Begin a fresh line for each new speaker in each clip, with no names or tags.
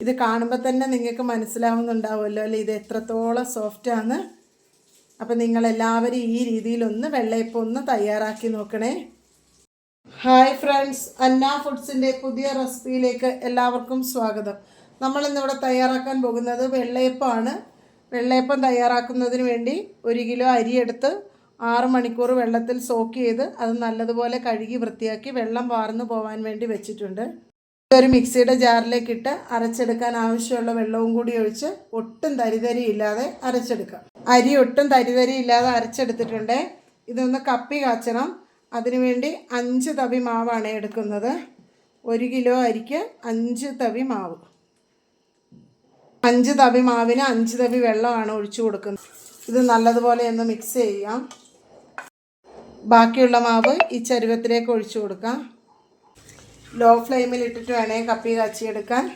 ഇത് കാണുമ്പോൾ തന്നെ നിങ്ങൾക്ക് മനസ്സിലാവുന്നുണ്ടാവുമല്ലോ അല്ലേ? ഇത് എത്രത്തോളം സോഫ്റ്റാണ് അപ്പം നിങ്ങളെല്ലാവരും ഈ രീതിയിലൊന്ന് വെള്ളയപ്പം ഒന്ന് തയ്യാറാക്കി നോക്കണേ. ഹായ് ഫ്രണ്ട്സ് അന്ന ഫുഡ്സിന്റെ പുതിയ റെസിപ്പിയിലേക്ക് എല്ലാവർക്കും സ്വാഗതം. നമ്മൾ നമ്മളിന്നിവിടെ തയ്യാറാക്കാൻ പോകുന്നത് വെള്ളയപ്പമാണ് വെള്ളയപ്പം തയ്യാറാക്കുന്നതിന് വേണ്ടി ഒരു കിലോ അരിയെടുത്ത് ആറ് മണിക്കൂർ വെള്ളത്തിൽ സോക്ക് ചെയ്ത് അത് നല്ലതുപോലെ കഴുകി വൃത്തിയാക്കി വെള്ളം വാർന്നു പോകാൻ വേണ്ടി വെച്ചിട്ടുണ്ട്. ഒരു മിക്സിയുടെ ജാറിലേക്ക് ഇട്ട് അരച്ചെടുക്കാൻ ആവശ്യമുള്ള വെള്ളവും കൂടി ഒഴിച്ച് ഒട്ടും തരിതരി ഇല്ലാതെ അരച്ചെടുക്കാം അരി ഒട്ടും തരിതരി ഇല്ലാതെ അരച്ചെടുത്തിട്ടുണ്ട്. ഇതൊന്ന് കപ്പി കാച്ചണം. അതിനുവേണ്ടി അഞ്ച് തവി മാവാണ് എടുക്കുന്നത്. ഒരു കിലോ അരിക്ക് അഞ്ച് തവി മാവ്. അഞ്ച് തവി മാവിന് അഞ്ച് തവി വെള്ളമാണ് ഒഴിച്ചു കൊടുക്കുന്നത്. ഇത് നല്ലതുപോലെ ഒന്ന് മിക്സ് ചെയ്യാം. ബാക്കിയുള്ള മാവ് ഈ ചരുവത്തിലേക്ക് ഒഴിച്ചു കൊടുക്കാം. ലോ ഫ്ലെയിമിൽ ഇട്ടിട്ട് വേണേ കപ്പി കാച്ചിയെടുക്കാൻ.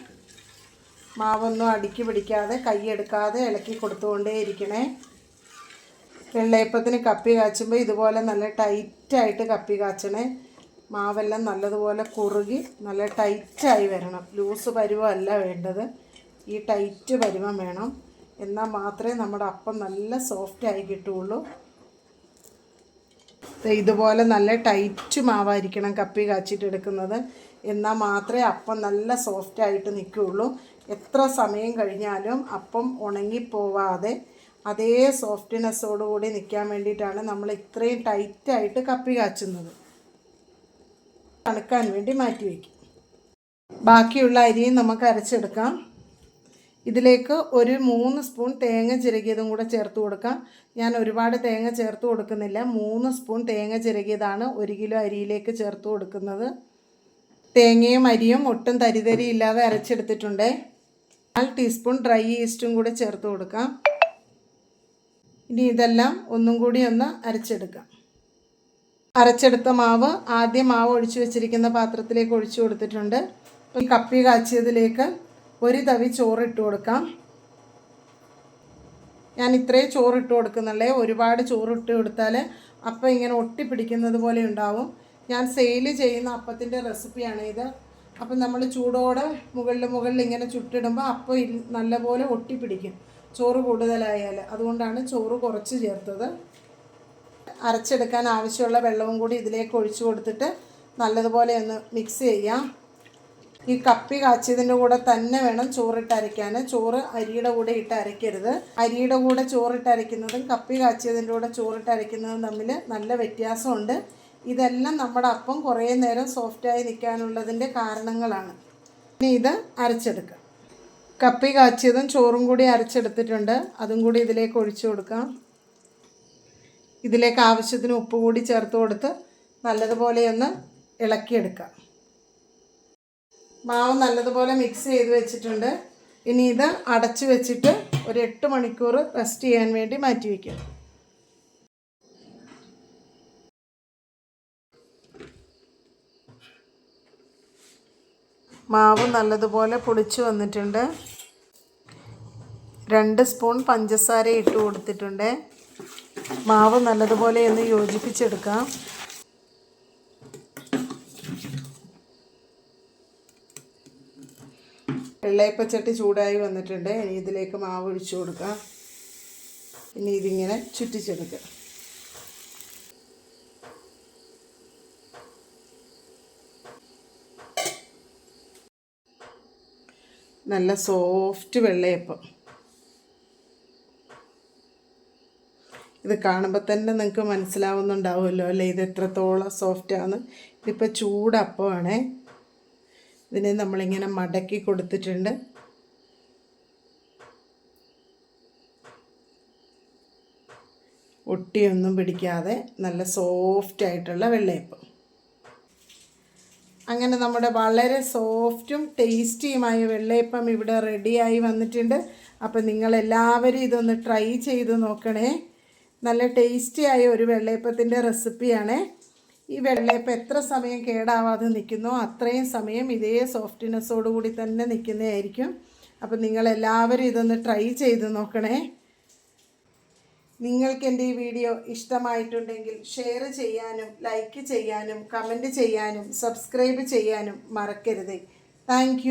മാവൊന്നും അടുക്കി പിടിക്കാതെ കൈയെടുക്കാതെ ഇളക്കി കൊടുത്തുകൊണ്ടേ ഇരിക്കണേ. വെള്ളയപ്പത്തിന് കപ്പി കാച്ചുമ്പോൾ ഇതുപോലെ നല്ല ടൈറ്റായിട്ട് കപ്പി കാച്ചണേ. മാവെല്ലാം നല്ലതുപോലെ കുറുകി നല്ല ടൈറ്റായി വരണം. ലൂസ് പരുവമല്ല വേണ്ടത്. ഈ ടൈറ്റ് പരുവം വേണം. എന്നാൽ മാത്രമേ നമ്മുടെ അപ്പം നല്ല സോഫ്റ്റായി കിട്ടുകയുള്ളൂ. ഇതുപോലെ നല്ല ടൈറ്റ് മാവായിരിക്കണം കപ്പി കാച്ചിട്ട് എടുക്കുന്നത്. എന്നാൽ മാത്രമേ അപ്പം നല്ല സോഫ്റ്റായിട്ട് നിൽക്കുകയുള്ളൂ. എത്ര സമയം കഴിഞ്ഞാലും അപ്പം ഉണങ്ങിപ്പോവാതെ അതേ സോഫ്റ്റ്നെസ്സോടുകൂടി നിൽക്കാൻ വേണ്ടിയിട്ടാണ് നമ്മൾ ഇത്രയും ടൈറ്റായിട്ട് കപ്പി കാച്ചുന്നത്. തണുക്കാൻ വേണ്ടി മാറ്റി വയ്ക്കും. ബാക്കിയുള്ള അരിയും നമുക്ക് അരച്ചെടുക്കാം. ഇതിലേക്ക് ഒരു മൂന്ന് സ്പൂൺ തേങ്ങ ചിരകിയതും കൂടെ ചേർത്ത് കൊടുക്കാം. ഞാൻ ഒരുപാട് തേങ്ങ ചേർത്ത് കൊടുക്കുന്നില്ല. മൂന്ന് സ്പൂൺ തേങ്ങ ചിരകിയതാണ് ഒരു കിലോ അരിയിലേക്ക് ചേർത്ത് കൊടുക്കുന്നത്. തേങ്ങയും അരിയും ഒട്ടും തരിതരി ഇല്ലാതെ അരച്ചെടുത്തിട്ടുണ്ട്. നാല് ടീസ്പൂൺ ഡ്രൈ ഈസ്റ്റും കൂടെ ചേർത്ത് കൊടുക്കാം. ഇനി ഇതെല്ലാം ഒന്നും കൂടി ഒന്ന് അരച്ചെടുക്കാം. അരച്ചെടുത്ത മാവ് ആദ്യം മാവ് ഒഴിച്ചു വെച്ചിരിക്കുന്ന പാത്രത്തിലേക്ക് ഒഴിച്ചു കൊടുത്തിട്ടുണ്ട്. ഈ കപ്പി കാച്ചിയതിലേക്ക് ഒരു തവി ചോറിട്ട് കൊടുക്കാം. ഞാൻ ഇത്രയും ചോറിട്ട് കൊടുക്കുന്നുള്ളേ. ഒരുപാട് ചോറിട്ട് കൊടുത്താൽ അപ്പം ഇങ്ങനെ ഒട്ടിപ്പിടിക്കുന്നത് പോലെ ഉണ്ടാവും. ഞാൻ സെയിൽ ചെയ്യുന്ന അപ്പത്തിന്റെ റെസിപ്പിയാണ് ഇത് അപ്പം നമ്മൾ ചൂടോടെ മുകളിൽ മുകളിൽ ഇങ്ങനെ ചുട്ടിടുമ്പോൾ അപ്പം നല്ലപോലെ ഒട്ടിപ്പിടിക്കും ചോറ് കൂടുതലായാൽ അതുകൊണ്ടാണ് ചോറ് കുറച്ച് ചേർത്തത്. അരച്ചെടുക്കാൻ ആവശ്യമുള്ള വെള്ളവും കൂടി ഇതിലേക്ക് ഒഴിച്ചു കൊടുത്തിട്ട് നല്ലതുപോലെ ഒന്ന് മിക്സ് ചെയ്യാം. ഈ കപ്പി കാച്ചിയതിന്റെ കൂടെ തന്നെ വേണം ചോറിട്ട് അരയ്ക്കാൻ ചോറ് അരിയുടെ കൂടെ ഇട്ട് അരയ്ക്കരുത്. അരിയുടെ കൂടെ ചോറിട്ട് അരയ്ക്കുന്നതും കപ്പി കാച്ചിയതിന്റെ കൂടെ ചോറിട്ട് അരയ്ക്കുന്നതും തമ്മിൽ നല്ല വ്യത്യാസമുണ്ട്. ഇതെല്ലാം നമ്മുടെ അപ്പം കുറേ നേരം സോഫ്റ്റായി നിൽക്കാനുള്ളതിന്റെ കാരണങ്ങളാണ്. ഇനി ഇത് അരച്ചെടുക്കാം. കപ്പി കാച്ചിയതും ചോറും കൂടി അരച്ചെടുത്തിട്ടുണ്ട്. അതും കൂടി ഇതിലേക്ക് ഒഴിച്ചു കൊടുക്കാം. ഇതിലേക്ക് ആവശ്യത്തിന് ഉപ്പ് കൂടി ചേർത്ത് കൊടുത്ത് നല്ലതുപോലെ ഒന്ന് ഇളക്കിയെടുക്കാം. മാവ് നല്ലതുപോലെ മിക്സ് ചെയ്ത് വെച്ചിട്ടുണ്ട്. ഇനി ഇത് അടച്ചു വെച്ചിട്ട് ഒരു എട്ട് മണിക്കൂർ റെസ്റ്റ് ചെയ്യാൻ വേണ്ടി മാറ്റി വയ്ക്കാം മാവ് നല്ലതുപോലെ പൊടിച്ചു വന്നിട്ടുണ്ട്. രണ്ട് സ്പൂൺ പഞ്ചസാര ഇട്ട് കൊടുത്തിട്ടുണ്ട്. മാവ് നല്ലതുപോലെ ഒന്ന് യോജിപ്പിച്ചെടുക്കാം. വെള്ളയപ്പച്ചട്ടി ചൂടായി വന്നിട്ടുണ്ട്. ഇനി ഇതിലേക്ക് മാവ് ഒഴിച്ചു കൊടുക്കാം. ഇനി ഇതിങ്ങനെ ചുറ്റിച്ചെടുക്കുക നല്ല സോഫ്റ്റ് വെള്ളയപ്പം. ഇത് കാണുമ്പോൾ തന്നെ നിങ്ങൾക്ക് മനസ്സിലാവുന്നുണ്ടാവുമല്ലോ അല്ലേ? ഇത് എത്രത്തോളം സോഫ്റ്റാണ് ഇതിപ്പോൾ ചൂടപ്പമാണേ. ഇതിനെ നമ്മളിങ്ങനെ മടക്കി കൊടുത്തിട്ടുണ്ട്. ഒട്ടിയൊന്നും പിടിക്കാതെ നല്ല സോഫ്റ്റ് ആയിട്ടുള്ള വെള്ളയപ്പം. അങ്ങനെ നമ്മുടെ വളരെ സോഫ്റ്റും ടേസ്റ്റിയുമായ വെള്ളയപ്പം ഇവിടെ റെഡിയായി വന്നിട്ടുണ്ട്. അപ്പം നിങ്ങളെല്ലാവരും ഇതൊന്ന് ട്രൈ ചെയ്ത് നോക്കണേ. നല്ല ടേസ്റ്റിയായ ഒരു വെള്ളയപ്പത്തിന്റെ റെസിപ്പിയാണ് ഈ വെള്ളയപ്പം എത്ര സമയം കേടാവാതെ നിൽക്കുന്നോ അത്രയും സമയം ഇതേ സോഫ്റ്റ്നെസ്സോടു കൂടി തന്നെ നിൽക്കുന്നതായിരിക്കും. അപ്പം നിങ്ങളെല്ലാവരും ഇതൊന്ന് ട്രൈ ചെയ്ത് നോക്കണേ. നിങ്ങൾക്ക് എന്റെ ഈ വീഡിയോ ഇഷ്ടമായിട്ടുണ്ടെങ്കിൽ ഷെയർ ചെയ്യാനും ലൈക്ക് ചെയ്യാനും കമന്റ് ചെയ്യാനും സബ്സ്ക്രൈബ് ചെയ്യാനും മറക്കരുത്. താങ്ക്